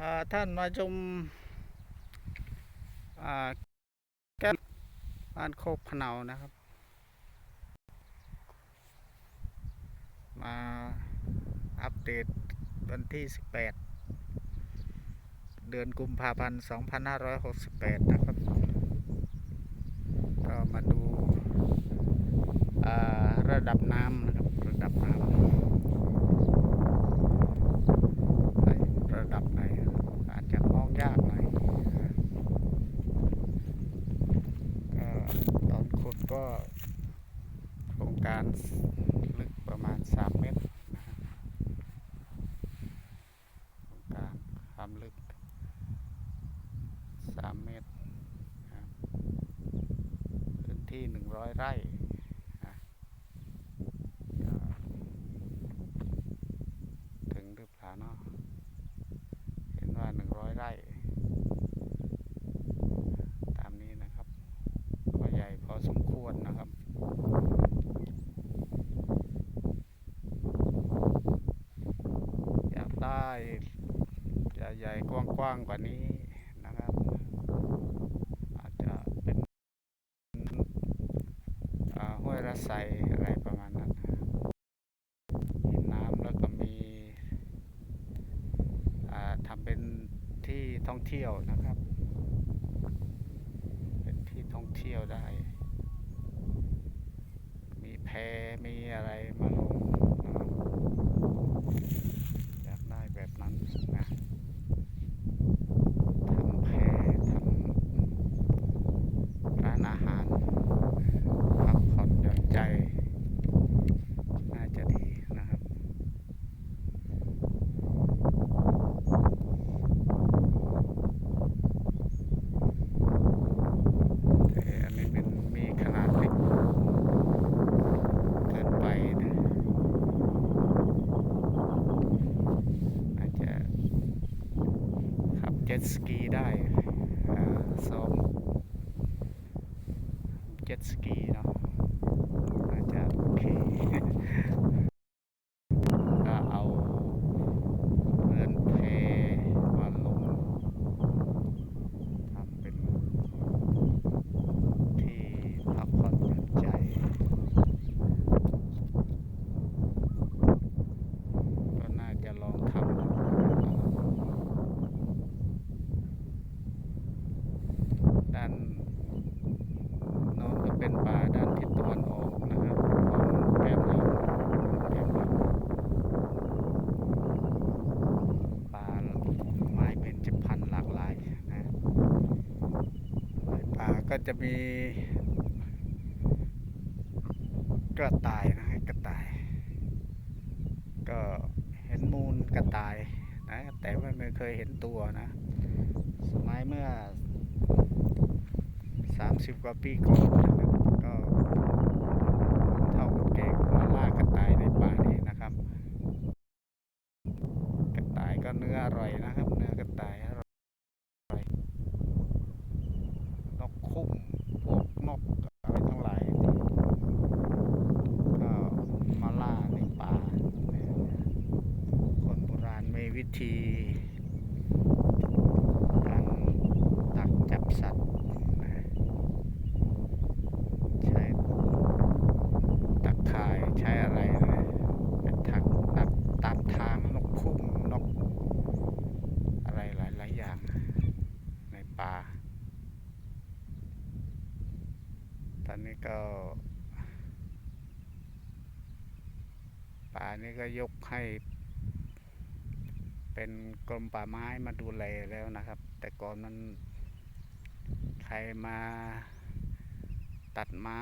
อ่าท่านมาชมแก้บ้านโคกพะเนานะครับ มาอัปเดตวันที่ 18 เดือนกุมภาพันธ์ 2568 นะครับ ก็มาดูระดับน้ำนะครับ ระดับน้ำ ไประดับไหนอาจจะมองยากหน่อยก็ตอนขุดก็โครงการลึกประมาณ 3 เมตรนะครับโครงการความลึก 3 เมตรนะครับ พื้นที่100ไร่ถึงหรือเปล่าเนาะเห็นว่าหนึ่งร้อยไร่ตามนี้นะครับก็ใหญ่พอสมควรนะครับอยากได้จะใหญ่กว้างๆกว่านี้นะครับ อาจจะเป็นอ่าห้วยระ ไซอะไรประมาณนั้นมีน้ำแล้วก็มีทำเป็นที่ท่องเที่ยวนะครับ เป็นที่ท่องเที่ยวได้ มีแพมีอะไรมาลงนะครับอยากได้แบบนั้นนะทำแพทำร้านอาหารพักผ่อนหย่อนใจ น่าจะดีนะครับ แต่อันนี้มันมีขนาดเล็กเกินไปนะอาจจะ ขับเจ็ตสกีได้อ่าซ้อมเจ็ตสกีเนาะอาจจะโอเค ก็เอาเรือนแพมาลงทำเป็น ที่พักผ่อนหย่อนใจ ก็น่าจะลองทำดูด้านโน้นก็เป็นป่าด้านทิศตะวันออกนะครับของแก้มลิงแก้มลิงป่าไม้เป็นจพันธุ์หลากหลายนะ ในป่าก็ จะมีกระต่ายนะฮะกระต่าย ก็เห็นมูลกระต่ายนะแต่ว่าไม่เคยเห็นตัวนะสมัยเมื่อ 30 กว่าปีก่อนนะครับก็คนเท่าคนแก่ก็มาล่ากระต่ายในป่านี้นะครับ กระต่ายก็เนื้ออร่อยนะครับ เนื้อกระต่ายอร่อย นกคุ้มพวกนกอะไรทั้งหลายก็มาล่าในป่าเนี่ยคนโบราณมีวิธีการดักจับสัตว์นะใช้ตะข่ายใช้อะไรนะเป็นทักดักตามทางนกคุ้มนก อะไรหลาย ๆ อย่างในป่า ตอนนี้ ก็ป่านี้ก็ยกให้ เป็นกรมป่าไม้มาดูแลแล้วนะครับ แต่ก่อนมันใครมาตัดไม้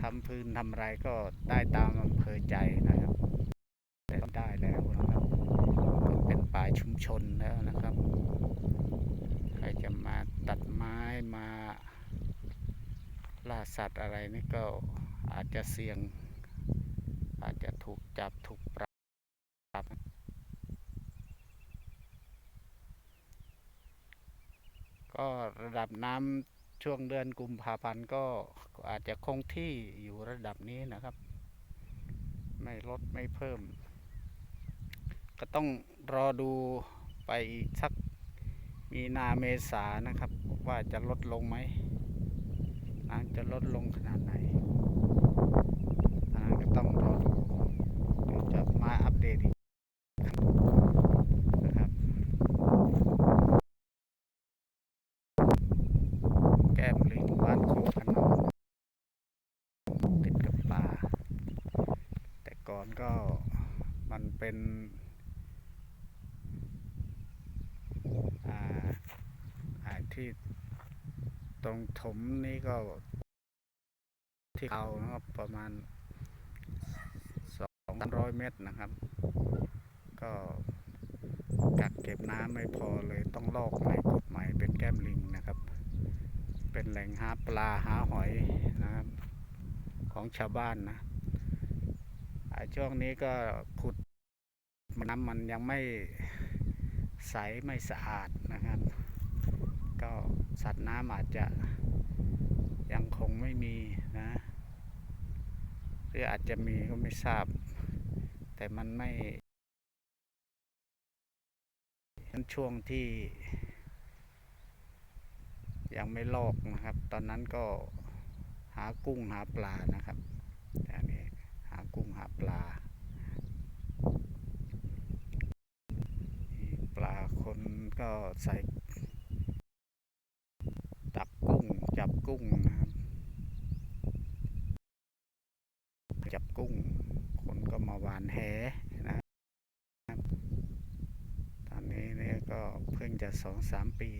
ทำพื้นทำไรก็ได้ตามอำเภอใจนะครับแต่ได้แล้วนะครับ เป็นป่าชุมชนแล้วนะครับ ใครจะมาตัดไม้มา ล่าสัตว์อะไรนี่ก็อาจจะเสี่ยง อาจจะถูกจับถูกปรับก็ระดับน้ำช่วงเดือนกุมภาพันธ์ก็อาจจะคงที่อยู่ระดับนี้นะครับ ไม่ลดไม่เพิ่ม ก็ต้องรอดูไปสักมีนาเมษานะครับ ว่าจะลดลงไหม น้ำจะลดลงขนาดไหนอันนั้นก็ต้องรอดูเดี๋ยวจะมาอัปเดตอีกนะครับแก้มลิงบ้านโคกพนมติดกับป่า แต่ก่อนก็มันเป็นอาที่ รงถมนี่ก็ที่เขานะครับประมาณสองร้อยเมตรนะครับ ก็กักเก็บน้ำไม่พอเลยต้องลอกใหม่กบใหม่เป็นแก้มลิงนะครับ เป็นแหล่งหาปลาหาหอยนะครับ ของชาวบ้านนะช่วงนี้ก็ขุดน้ำมันยังไม่ใสไม่สะอาดนะครับ ก็ สัตว์น้ำอาจจะยังคงไม่มีนะ หรืออาจจะมีก็ไม่ทราบ แต่มันไม่เป็นช่วงที่ ยังไม่ลอกนะครับ ตอนนั้นก็หากุ้งหาปลานะครับแต่อันนี้หากุ้งหาปลาปลาคนก็ใส่ตักกุ้ง จับ กุ้งนะครับ จับกุ้ง คนก็มาหวานแหนะครับ ตอนนี้เนี่ยก็เพิ่งจะสองสามปี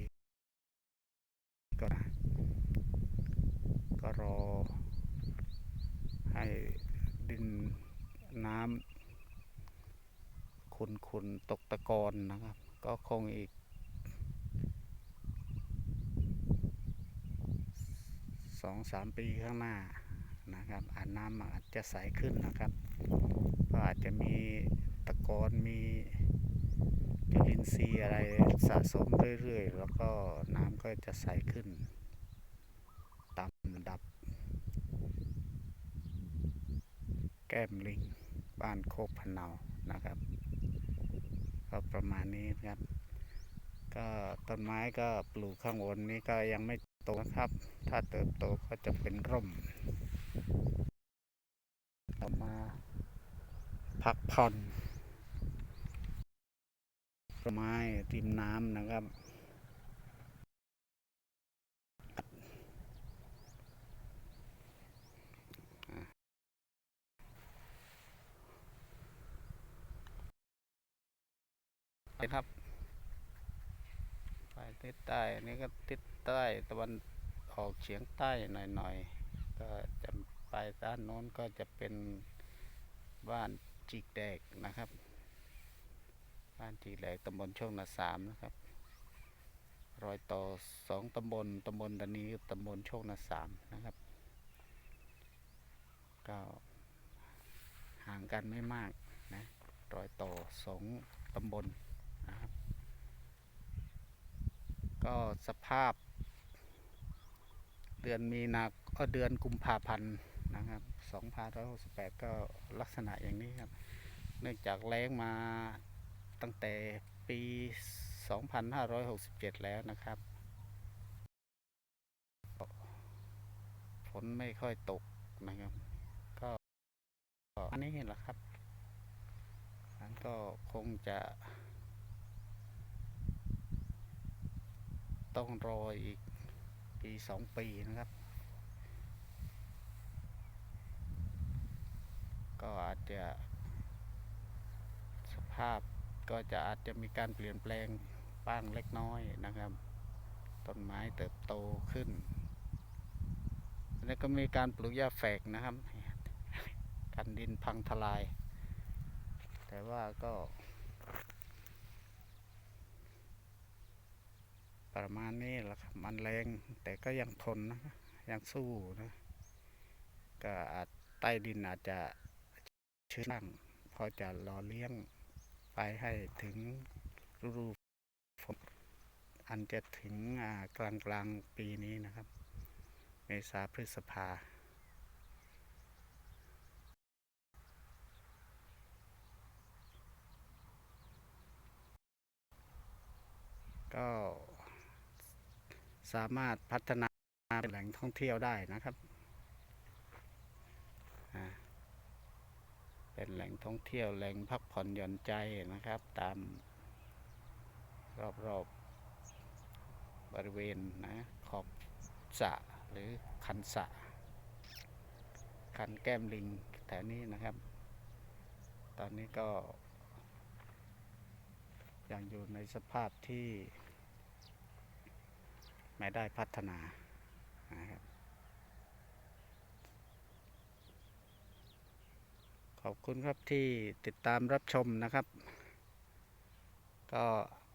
ก็ก็รอ ให้ดินน้ำขุนขุนๆตกตะกอนนะครับ ก็คงอีก สองสามปีข้างหน้านะครับอาจน้ำอาจจะใสขึ้นนะครับ ก็อาจจะมีตะกอนมีจุลินทรีย์อะไรสะสมเรื่อยๆ แล้วก็น้ำก็จะใสขึ้น ตามลำดับ แก้มลิง บ้านโคกพะเนานะครับ ก็ประมาณนี้นะครับ ก็ต้นไม้ก็ปลูกข้างบนนี้ก็ยังไม่ โตนะครับ ถ้าเติบโตก็จะเป็นร่ม ต่อมาพักผ่อนต้นไม้ริมน้ำนะครับนครับ ทิศใต้นนี้ก็ทิศใต้ตะวันออกเฉียงใต้หน่อยๆ ก็จะไปด้านโน้นก็จะเป็นบ้านจิกแดกนะครับ บ้านจิกแดกตำบลโชคนาสามนะครับ รอยต่อสองตำบลตำบลตอนนี้ตำบลโชคนาสามนะครับ ก็ห่างกันไม่มากนะ รอยต่อสองตำบลนะครับ ก็สภาพ เดือนมีนาเอ่อเดือนกุมภาพันธ์นะครับ2568 ก็ลักษณะอย่างนี้ครับ เนื่องจากแล้งมาตั้งแต่ปี 2567 แล้วนะครับ ฝนไม่ค่อยตกนะครับ ก็อันนี้แหละครับนั้นก็คงจะ ต้องรออีกปีสองปีนะครับ ก็อาจจะสภาพก็จะอาจจะมีการเปลี่ยนแปลงบ้างเล็กน้อยนะครับ ต้นไม้เติบโตขึ้น แล้วก็มีการปลูกหญ้าแฝกนะครับ กันดินพังทลาย แต่ว่าก็ ประมาณนี้แหละครับมันแรงแต่ก็ยังทนนะยังสู้นะก็อาจใต้ดินอาจจะชื้นบ้างพอจะรอเลี้ยงไปให้ถึงฤดูฝนอันจะถึงกลางกลางปีนี้นะครับ เมษาพฤษภาก็ สามารถพัฒนาเป็นแหล่งท่องเที่ยวได้นะครับ เป็นแหล่งท่องเที่ยวแหล่งพักผ่อนหย่อนใจนะครับ ตามรอบๆบริเวณนะขอบสะหรือคันสะคันแก้มลิงแถวนี้นะครับ ตอนนี้ก็ยังอยู่ในสภาพที่ ไม่ได้พัฒนานะครับขอบคุณครับที่ติดตามรับชมนะครับ ก็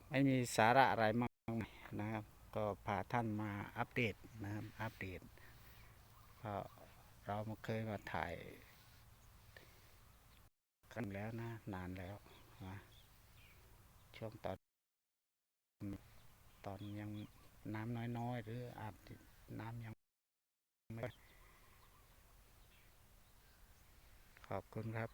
ไม่มีสาระอะไรมากนะครับ ก็พาท่านมาอัปเดตนะครับอัปเดตก็เรามาเคยมาถ่ายกันแล้วนะ นานแล้วนะช่วงตอนตอนยัง น้ำน้อยๆ หรืออาจน้ำยังไม่ขอบคุณครับ